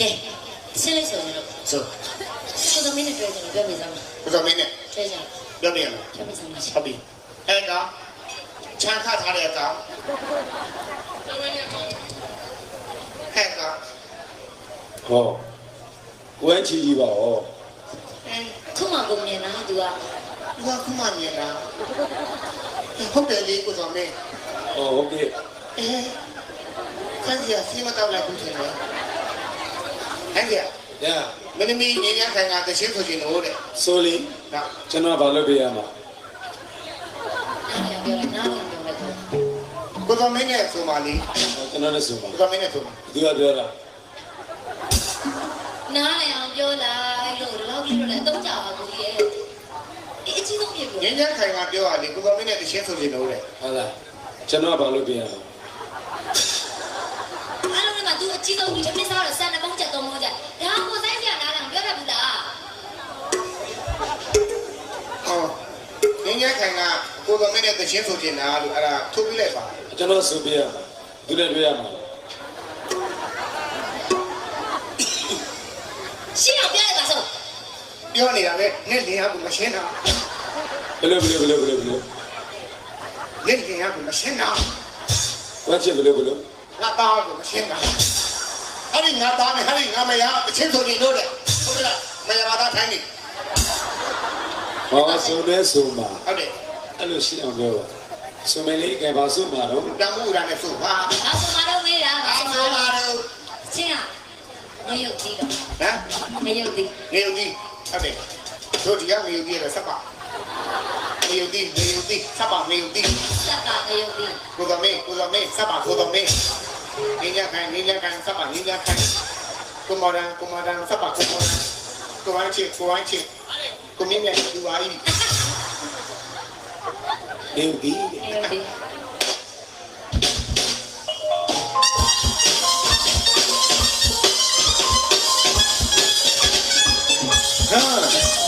ကဲရှင်းလိုက်ဆိုရင်တော့ဆိုကိုသမီးနဲ့တွေ့ကြတယ်ပြောပြစမ်းပါကိုတော်မင်းနဲ့တွေ့ကြတယ်ပြောပြရမယ်ပြောပြစမ်းပါရှင်ဟုတ်ပြီအဲ့ကချမ်းခါထားတဲ့အကောင်အဲ့ကဟောဝဲချီကြီးပါဟောအဲခုမှကိုမြင်တာ तू ကဘာကမှမြင်တာဟုတ်တယ်လေကိုတော်မင်းဟောဟုတ်ကဲ့အဲခန်းကြီးစီမတော့လာဘူးထင်တယ်ဟဲ့ ကြီးညာမင်းမီးနေရခိုင်ကတရှိဆိုချင်လို့တဲ့ဆိုလီနော်ကျွန်တော်ဘာလုပ်ပေးရမှာနားလည်ပြောလိုက်နားလည်ပြောလိုက်ကိုတော်မင်းနဲ့ဆိုပါလေဟောကျွန်တော်လည်းဆိုပါကိုတော်မင်းနဲ့ဆိုပါသူကပြောတာနားလည်အောင်ပြောလိုက်လို့ဒီလောက်ကြီးလို့လည်းအတော့ကြပါဘူးကြီးရဲ့အအကြီးဆုံးဖြစ်ကိုညညခိုင်ကပြောရလေကိုတော်မင်းနဲ့တရှိဆိုချင်လို့တဲ့ဟုတ်လားကျွန်တော်ဘာလုပ်ပေးရမှာ အားလုံးက तू အကြီးဆုံးကြီးတစ်ပြစ်စားတော့ဆန်နှမုန်းချက်သုံးမုန်းချက်ဒါကိုဆိုင်ပြနားလည်အောင်ပြောတတ်ဘူးလားဟောညညခိုင်ကကိုတော်မင်းနဲ့တရှိဆိုချင်တာလို့အဲ့ဒါထုတ်ပြလိုက်ပါကျွန်တော်ဆိုပေးရမှာသူလည်းတွေ့ရမှာရှင်းအောင်ပြောလိုက်ပါစို့ပြောနေတာလေနဲ့လင်ရကိုမရှင်းတာဘယ်လိုဘယ်လိုဘယ်လိုဘယ်လိုဘယ်လိုနဲ့လင်ရကိုမရှင်းတာဝက်ချစ်ဘယ်လိုဘယ်လိုငါသားကိုမရှင်းတာ အဲ့ဒီငါသားနဲ့အဲ့ဒီငါမယားအချင်းဆိုချင်လို့တဲ့ဟုတ်လားမယားသားထိုင်းနေဟောဆိုလဲဆိုမှာဟုတ်တယ်အဲ့လိုရှိအောင်ပြောပါဆိုမယ်လေကဲပါဆိုမှာတော့တမ်းမှုရနဲ့ဆိုပါနောက်ဆုံးမတော့မေးတာအားနောက်ဆိုဆုံးမပါတော့တော့ရှင်းအောင်ငရုတ်ကြီးတော့ဟမ်ငရုတ်ကြီးငေယူကြီးဟုတ်တယ်တို့ဒီကငေယူကြီးလည်းစပ်ပါငေယူကြီးငေယူကြီးစပ်ပါငေယူကြီးစက်ကငရုတ်ကြီးကိုတော်မင်းကိုတော်မင်းစပ်ပါကိုတော်မင်း နေရခိုင်နေရခိုင်စပ်ပါနေရခိုင်ကိုမော်ဒန်ကိုမော်ဒန်စပ်ပါကိုမော်ဒန်ကိုဝိုင်းချစ်ကိုဝိုင်းချစ်ကိုမင်းမြတ်ဒီဝါကြီးနေပြီငရုတ်ကြီးဟာတိကလာသူလေးကလေးတာတာဒီရနာမ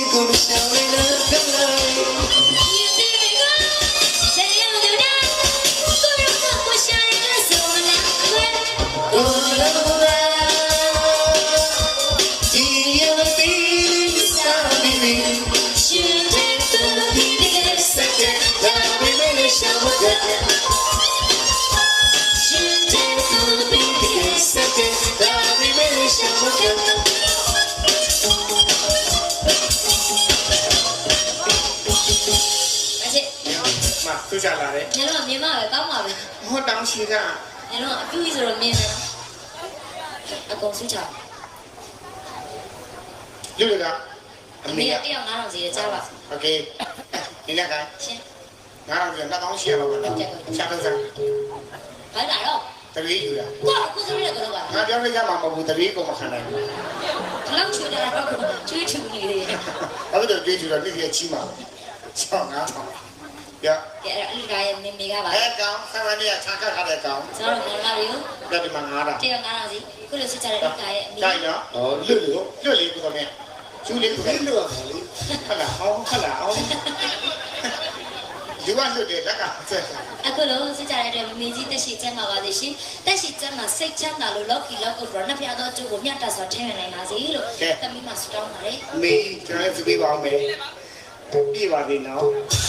မင်းရဲ့ချစ် မှာသူ့ချလာတယ်ကျွန်တော်မြင်ပါပဲကောင်းပါပဲဟောတောင်းရှိတာကျွန်တော်အပြူကြီးဆိုတော့မြင်တယ်အကုန်စုချလူတွေကအမေမေကကတယောက်9000စီရကြပါโอเคဒီလက်ကရှင် ငါတို့ကနှစ်ကောင်းရှိရပါဘူးချာတော့စားဘာလာတော့တရီယူတာကိုကကိုစရကတော့ပါငါပြောလိုက်ရမှာမဟုတ်ဘူးတရီကိုမခံနိုင်ဘူးဘလောက်ချူတာတော့ချွေးချူနေတယ် အဲ့ဒါတရီယူတာနေ့ကြီးချီမှာ6 9 ပြကဲအဲ့တော့အလူကာရဲ့မေမေကပါအဲကောင်ဆန္ဒနဲ့ခြားကတ်ထားတဲ့ကောင်ကျွန်တော်တို့မောင်လာတွေကိုပြဒီမှာငါးတာတယောက်ငါးတော့စီခုလိုစစ်ကြတဲ့အလူကာရဲ့အမေတိုင်းနော်ဟောလွတ်လို့လွတ်လေးကိုတော့မြင်ကျူလေးကိုလည်းလွတ်ရပါလေခလာအောင်ခလာအောင်ဒီဝါလွတ်တဲ့လက်ကဆက်အခုလိုစစ်ကြတဲ့အတွက်မေကြီးတက်ရှိကျမ်းပါပါသေးရှင်တက်ရှိကျမ်းမှာစိတ်ချမ်းသာလို့လောက်ခီလောက်ကိုတော့နှစ်ဖျားသောကျုပ်ကိုမြတ်တာစွာထည့်ဝင်နိုင်ပါစေလို့သမီးမစတောင်းပါတယ်မေကြီးကျွန်တော်ပြပေးပါဦးမယ်ပြပါသေးနော်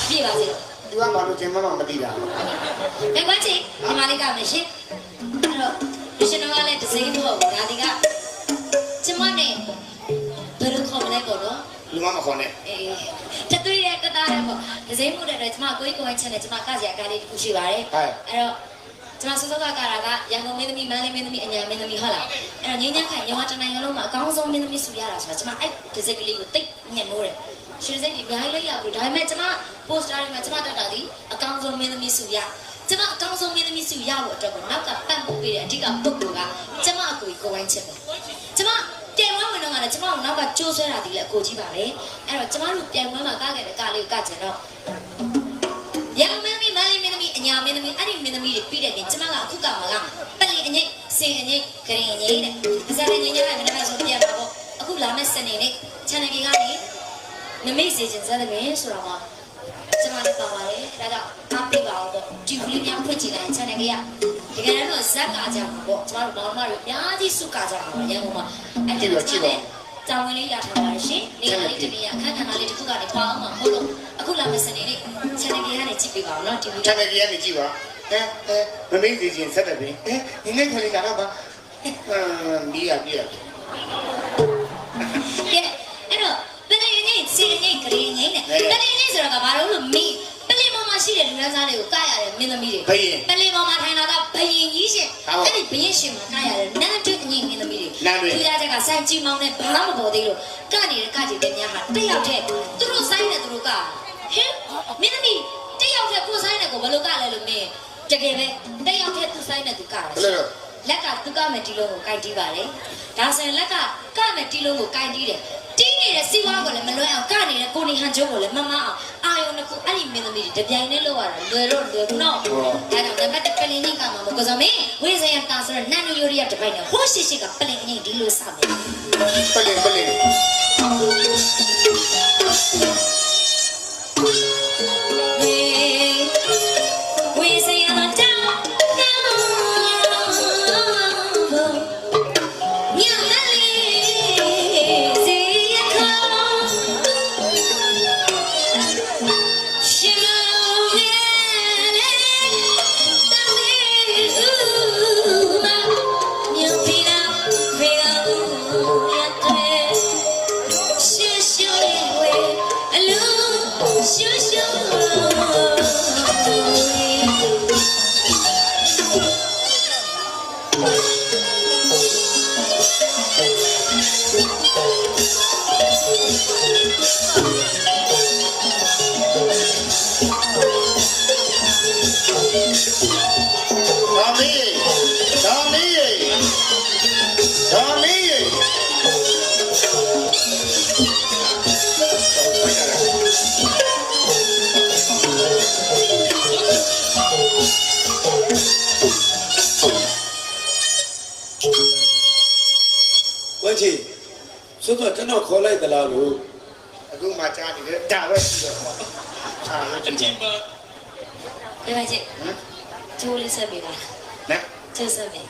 ပြပါသေး သူကဘာလို့ကျင်းမမမသိတာဘယ်ကွန်းချီဒီမလေးကမယ်ရှင်အဲ့တော့လူရှင်တော်ကလည်းဒစိမ့်ဖို့ဒါဒီကကျမနဲ့ဘယ်လိုခေါ်မလဲပေါ့နော်လူမမခေါ်နဲ့အေးတသွေးရတသားရပေါ့ဒစိမ့်မှုတဲ့အတွက်ကျမကိုယ်ကိုယ်ချင်းနဲ့ကျမကစရာကားလေးတစ်ခုရှိပါတယ်အဲ့တော့ကျမစောစောကကာတာကရန်ကုန်မင်းသမီးမန္တလေးမင်းသမီးအညာမင်းသမီးဟုတ်လားအဲ့တော့ငင်းညက်ခိုင်ရောတနိုင်ငံလုံးမှာအကောင်းဆုံးမင်းသမီးဆူရတာဆိုတာကျမအဲ့ဒစိမ့်ကလေးကိုတိတ်ညံ့လို့တယ် ရှင်စိတ်ဒီအများကြီးလိုက်ရဘူးဒါပေမဲ့ကျမ poster တွေမှာကျမတက်တာဒီအကောင်းဆုံးမင်းသမီးဆူရကျမအကောင်းဆုံးမင်းသမီးဆူရဖို့အတွက်ကိုနောက်ကပတ်ဖို့ပေးတဲ့အဓိကပုဂ္ဂိုလ်ကကျမအကိုကြီးကိုဝိုင်းချက်ပဲကျမပြန်ဝဲဝင်တော့ကလည်းကျမတို့နောက်ကကြိုးဆွဲတာဒီလေအကိုကြီးပါပဲအဲ့တော့ကျမတို့ပြန်ဝဲမှာကားခဲ့တဲ့ကားလေးကိုကကြတော့ရန်မင်းသမီးမလေးမင်းသမီးအညာမင်းသမီးအဲ့ဒီမင်းသမီးတွေပြီးတဲ့ပြင်ကျမကအခုကမှာကပလီအငိတ်စင်အငိတ်ဂရင်အငိတ်တဲ့အစားရညညကမင်းသမီးဆိုပြန်ပါပေါ့အခုလာမယ့်စနေနေ့ channel ကြီးကနေ နမိတ်စီစဉ်စတဲ့ပင်ဆိုတော့မှာကျမလည်းပါပါတယ်ဒါကြောင့်အားပေးပါအောင်ပေါ့ဒီဗီဒီယိုများဖွင့်ကြည့်လိုက် channel ကြီးကတကယ်တော့ဇက်ကကြမှာပေါ့ကျမတို့မောင်မတို့အများကြီးစုကကြမှာပေါ့ရန်ကုန်မှာအဲ့ဒီတော့ကျမလည်းတောင်းဝင်လေးရထားပါရှင်နေရာလေးတနေရာအခန်းခဏလေးတစ်ခုကနေပေါအောင်မှာမဟုတ်လို့အခုလာမယ့်စနေနေ့ channel ကြီးကနေကြည့်ပေးပါအောင်နော်ဒီဗီဒီချယိုန်နယ်ကြီးကနေကြည့်ပါအဲအဲမမေးစီချင်းဆက်တယ်ပဲအဲဒီနေ့ခလေးကတော့ပါအမ်ဒီရပြရကဲ တ်ဂရီငိတ်နဲ့ပလင်ငိတ်ဆိုတော့ကဘာလို့လို့မေးပလင်ပေါ်မှာရှိတဲ့လူသားစားတွေကိုကရတဲ့မင်းသမီးတွေဘယင်ပလင်ပေါ်မှာထိုင်တာကဘယင်ကြီးရှင်ဟုတ်အဲ့ဒီဘယင်ရှင်မှာကရတဲ့နန်းတွင်းငိတ်မင်းသမီးတွေနန်းတွင်းသူရချက်ကစိုက်ကြီးမောင်းနဲ့ဘာမှမပေါ်သေးလို့ကနေတဲ့ကကြည်တဲ့များဟာတက်ရောက်တဲ့သူတို့ဆိုင်တဲ့သူတို့ကဟင်မင်းသမီးတက်ရောက်တဲ့ကိုဆိုင်တဲ့ကိုဘယ်လိုကလဲလို့မင်းတကယ်ပဲတက်ရောက်တဲ့သူဆိုင်တဲ့သူကတယ်ဘယ်လို လက်ကသူကမယ်တီလုံးကိုကိုက်တီးပါလေဒါဆိုရင်လက်ကကမယ်တီလုံးကိုကိုက်တီးတယ်တီးနေတဲ့စီဝါကိုလည်းမလွဲအောင်ကနေတဲ့ကိုနေဟန်ကျုံးကိုလည်းမမအောင်အာယုံတစ်ခုအဲ့ဒီမင်းသမီးတွေတပြိုင်နဲ့လောက်ရတာလွယ်တော့လွယ်ဘူးနော်ဒါကြောင့်နံပါတ်1ပလင်ကြီးကမှာမဟုတ်ကြမင်းဝိဇယတာဆိုတော့နန်နိုယိုရီယာတပိုင်နဲ့ဟိုးရှိရှိကပလင်ကြီးဒီလိုစမယ်ပလင်ပလင် ဒါမီးဒါမီးဒါမီးဝမ်းချီဆိုတော့ကျွန်တော်ခေါ်လိုက်သလားလို့အခုမှကြားနေတယ်ဒါပဲရှိတော့အာလို့တင်တ ယ်ဒီမှာချင်းကျိုးလေးဆက်ပေးပါနဲကျိုးဆက်ပေး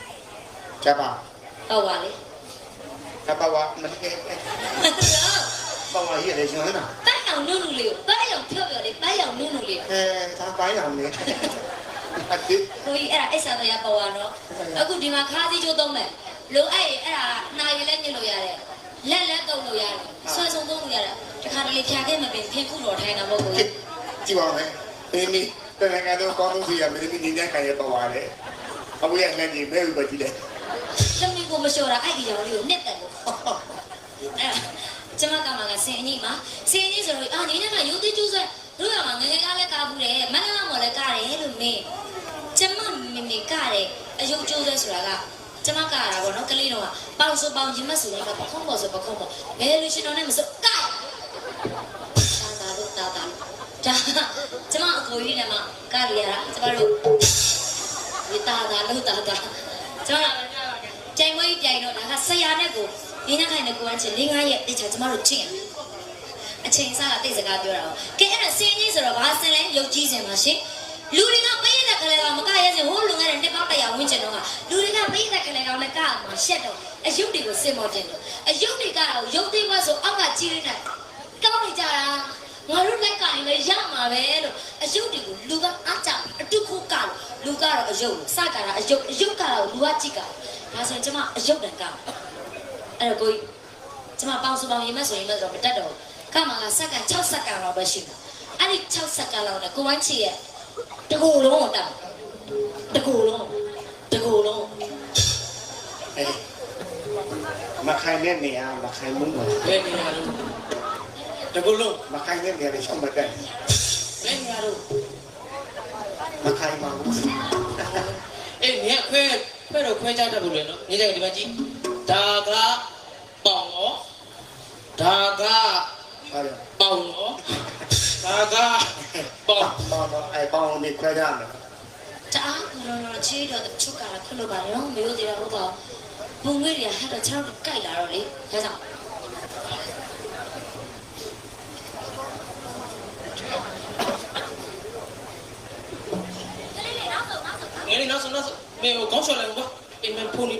ကြပါဟုတ်ပါလေကပဝမနေပဝရည်လေရှင်နာပန်းအောင်နုနုလေးကိုပန်းအောင်ဖြော့ဖြော့လေးပန်းအောင်နုနုလေးအဲဒါပိုင်းအောင်နေအတိကိုကြီးအဲ့ဒါအိဆာတော့ရပေါ်ပါတော့အခုဒီမှာခါးစည်းကျိုးသုံးမယ်လိုအဲ့အဲ့ဒါနိုင်ရလဲညစ်လို့ရတယ်လက်လက်တုပ်လို့ရတယ်ဆွဲဆုံသုံးလို့ရတယ်တခါတလေဖြာခဲ့မပင်ဖင်ခုတော်ထိုင်တာမဟုတ်ဘူးကြည့်ပါမယ်မင်းမီ တနင်္ဂနွေတော့ကောင်းလို့စီရမင်းမီနေကြခံရပဝရတယ်အခုရလက်ကြီးမဲဥပတိလေသမီးကိုမလျှော်တာအဲ့ဒီကြောင်လေးကိုနှစ်တယ်လို့အဲ့ကျမကမှကစင်အကြီးမှာစင်အကြီးဆိုတော့အာညီနဲ့ကရိုးသေးကျူးဆွဲတို့ရမှာငငယ်ကားလဲကားဘူးတယ်မန္တလာမော်လဲကားတယ်လို့မင်းကျမမမေနေကတဲ့အယုတ်ကျိုးဆွဲဆိုတာကကျမကရတာပေါ့နော်ကလေးတော့ပေါင်ဆိုပေါင်ရင်မဆိုရင်ကပခုံးပေါ်ဆိုပခုံးပေါ်ဘယ်လိုရှင်တော်နဲ့မဆိုကတာတာလို့တာတာဒါ ကျမအကိုကြီးနဲ့မှကရရတာကျမတို့ဒီတာတာလို့တာတာကျမကြိုင်မွေးပြိုင်တော့ဒါကဆရာနဲ့ကိုရင်းနှခိုင်တဲ့ကိုကချင်း၄၅ရက်တိကျကျမတို့ချင်းအချိန်စားကတိတ်စကားပြောတာပေါ့ကဲအဲ့ဒါစင်းကြီးဆိုတော့ဘာစင်းလဲရုပ်ကြီးစင်ပါရှင်လူတွေကပေးတဲ့ကလေးကမကရဲစင်ဟိုးလူငယ်တဲ့နှစ်ပေါင်းတရာဝန်းကျင်တော့ကလူတွေကပေးတဲ့ကလေးကောင်နဲ့ကမှရှက်တော့အယုတ်တွေကိုစင်မော်တင်တော့အယုတ်တွေကတော့ရုပ်သေးဘွားဆိုအောက်ကကြီးရင်းနဲ့ကောင်းနေကြတာ ငါတို့လိုက်ကရင်လည်းရမှာပဲလို့အယုတ်တွေကိုလူကအားကြပြီးအတုခုကလို့လူကတော့အယုတ်စကတာအယုတ်အယုတ်ကတော့လူကကြည့်ကဒါဆိုရင်ကျမအယုတ်တန်ကအဲ့တော့ကိုကြီးကျမပေါင်းစုပေါင်းရင်မဆိုရင်မတော့မတက်တော့ကမှကစက္ကန့်6စက္ကန့်တော့ပဲရှိတာအဲ့ဒီ6စက္ကန့်လောက်နဲ့ကိုဝမ်းချီရဲ့တကူလုံးကိုတက်တကူလုံးတကူလုံးအေးမခိုင်တဲ့နေရာမခိုင်မှုမဘယ်နေရာလို့ တကူလုံးမခိုင်တဲ့နေရာရှောင်းမတက်ဘယ်နေရာလို့မခိုင်ပါဘူးအေးမြက်ခွဲခွဲတော့ခွဲကြတတ်ဘူးလေနော်နေကြဒီမှာကြည့်ဒါကပေါင်ရောဒါကဟုတ်တယ်ပေါင်ရောဒါကပေါင်ပေါင်းတော့အဲပေါင်းနေခွဲကြမယ်တအားလောလောချေးတော့ချုပ်ကလာခွလို့ပါတော့မေတို့တရားဟုတ်ပါဘုံငွေတွေကဟဲ့တော့ခြေထောက်ကိုက်လာတော့လေဒါကြောင့် ငယ်လေးနောက်ဆုံးနောက်ဆုံးမေကိုကောင်းချော်လိုက်ကွာအိမ်မဖုန်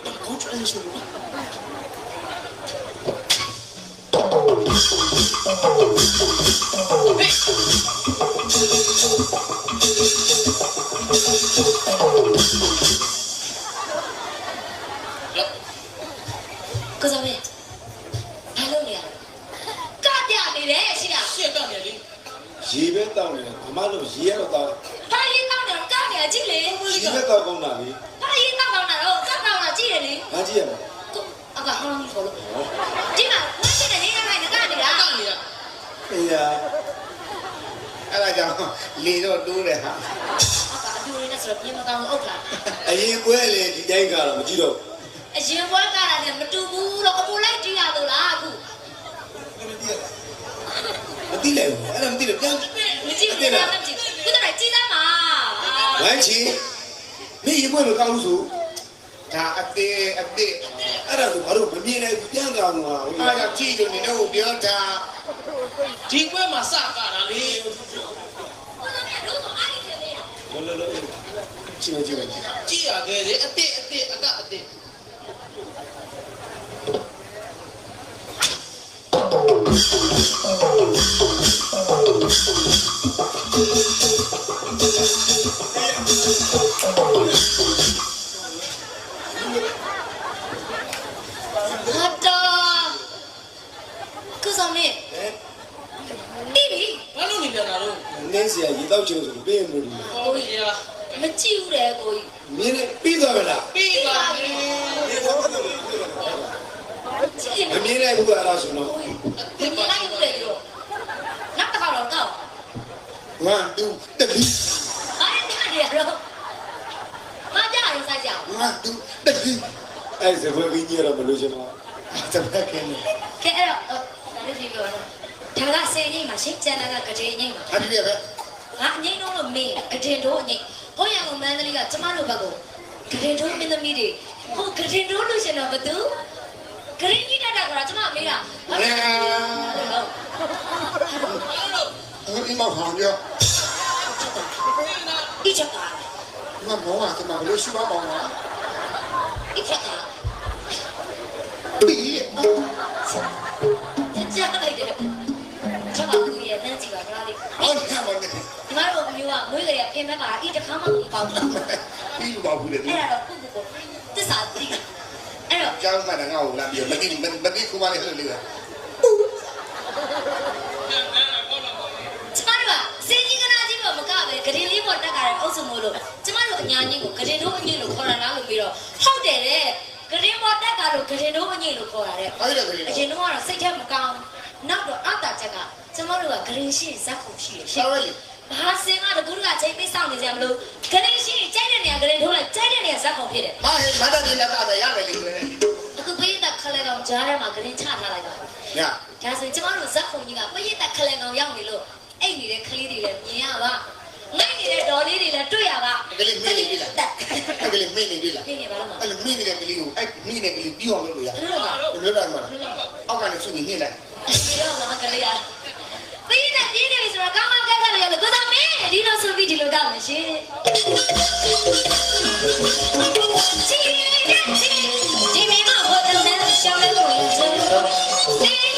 င်းကောင်းတာလေဘာရင်တောင်းတောင်းတာတော့ကတောင်းတာကြည့်တယ်လေငါကြည့်ရမကိုအကဟောင်းခေါ်လို့ဒီမှာဝင်းတဲ့နေနေခိုင်းနေတာနေတာတောက်နေတာအေးရအဲ့ဒါကြောင့်လေတော့တိုးတယ်ဟာအကအတူရင်းနဲ့ဆိုတော့ပြင်မကောင်းလို့အုတ်လာအရင်ပွဲလေဒီတိုင်းကတော့မကြည့်တော့အရင်ဘွားကတာနဲ့မတူဘူးတော့အပူလိုက်ကြည့်ရလို့လားအခုမသိလိုက်ဘူးအဲ့ဒါမသိလို့ပြန်မကြည့်ဘူးလားမကြည့်ဘူးခုတည်းကြည့်သားမှာဝိုင်းချီ မင်းရေပွဲမကောင်းဘူးဆိုဒါအသေးအသေးအဲ့ဒါဆိုဘာလို့မမြင်နိုင်ဘူးပြန်ကောင်းမှာဟုတ်အားလားကြောင့်ကြည့်လို့နေတော့ပြောတာဒီကွဲမှာစကားတာလေလောလောလောချီမချီမချီကြည့်ရခဲ့လေအစ်စ်အစ်စ်အကအစ်စ်ဟာတာကုစုံနေတီဗီ ဘာလို့နေပြန်တာလို့နင်းစရာရေတောက်ချင်လို့ဆိုပေးမလို့ဟိုရမကြည့်ဘူးလေကိုကြီးမြင်နေပြီးသွားပြီလားပြီးပါပြီကြည့်မနေမြင်နိုင်ဘူးအဲ့ဒါဆိုတော့ဒီမလိုက်ဘူးလေရောနောက်တစ်ခါတော့တော့ ငါတူတပီအားရနေရတော့မကြရရင်စားကြအောင်ငါတူတပီအဲ့စပွဲကြီးရတော့မလို့ချင်တော့စပက်ခင်ကဲအဲ့တော့ဒါလေးကြည့်ပြောတော့ဒါကဆယ်ငိမ့်မှာရှင်းကျန်တာကကတိငိမ့်မှာအပြည့်ပဲငါအငိမ့်တော့လို့မေးကတင်တို့အငိမ့်ဟိုရံကမန္တလေးကကျမတို့ဘက်ကိုကတင်တို့မင်းသမီးတွေဟိုကတင်တို့လို့ရှင်တော့ဘသူကရင်ကြီးတက်တာကကျမမေးတာဟုတ်ငါဟုတ်ဒီမှာဟောင်းပြော 一ချက်ပါငါမောကတမလို့ရှိပါမောလား一ချက်ပါပီကြားလိုက်တယ်ကျမတို့ရဲ့နန်းစီပါကလားလေအော်ကမနေဒီမှာတော့မျိုးကမွေးကြရပြင်မဲ့ပါအီတခါမှမပေါဘူးအဲ့ပြီးပါဘူးလေဒါတော့ခုခုတစ္ဆာတိအဲ့တော့ကျောင်းမှာငါ့ကိုလာပြီးမတိမတိခုမှလည်းလှည့်လေ ကျမတို့ကစင်ကြီးကနာကြီးပေါ်မကပဲဂရင်လေးပေါ် တက်ကြတဲ့အုပ်စုမို့လို့ကျမတို့အညာကြီးကိုဂရင်တို့အငိမ့်လို့ခေါ်တာလားလို့ပြီးတော့ဟုတ်တယ်တဲ့ဂရင်ပေါ်တက်ကြလို့ဂရင်တို့အငိမ့်လို့ခေါ်တာတဲ့အဲ့ဒါကလေးအရင်တော့စိတ်ထဲမကောင်းနောက်တော့အတာချက်ကကျမတို့ကဂရင်ရှိဇက်ခုရှိတယ်ရှဆောင်က်ရည်ဂဘာစင်ကတကူကချိန်ပေးဆောင်နေကြမလို့ဂရင်းရှိကြိုက်တဲ့နေရာဂရင်းထိုးလိုက်ကြိုက်တဲ့နေရာဇက်ခုံဖြစ်တယ်မဟဲ့မတတ်နေလည်းတာရမယ်လေကွယ်အခုပိယတက်ခလဲကောင်ကြားထဲမှာဂရင်းချထားလိုက်တာညာဒါဆိုကျမတို့ဇက်ခုံကြီးကပိယတက်ခလဲကောင်ရောက်နေလို့အိတ်နေတဲ့ကလေးတွေလည်းမြင်ရပါ လိမ့်နေတဲ့ဒေါ်လေးတွေလည်းတွေ့ရပါအဲ့ဒါလေးမင်းနေပြီလားအဲ့ဒါလေးမင်းနေပြီလားနေနေပါလားအဲ့ဒါမင်းနေတဲ့ကလေးကိုအဲ့မင်းနေတဲ့ကလေးပြောင်းလို့လို့ရလွတ်လာမှာအောက်ကနေစုနေနေလိုက်ဒီတော့ငါကလေးရပြီးနေပြီးနေဆိုတော့ကောင်းကောင်းကဲကဲရလို့ကိုသာမင်းဒီလိုဆိုပြီးဒီလိုတော့မရှင်ချင်းချင်းချင်းဒီမင်းမဟုတ်တဲ့ရှောင်းလို့ရင်းချင်း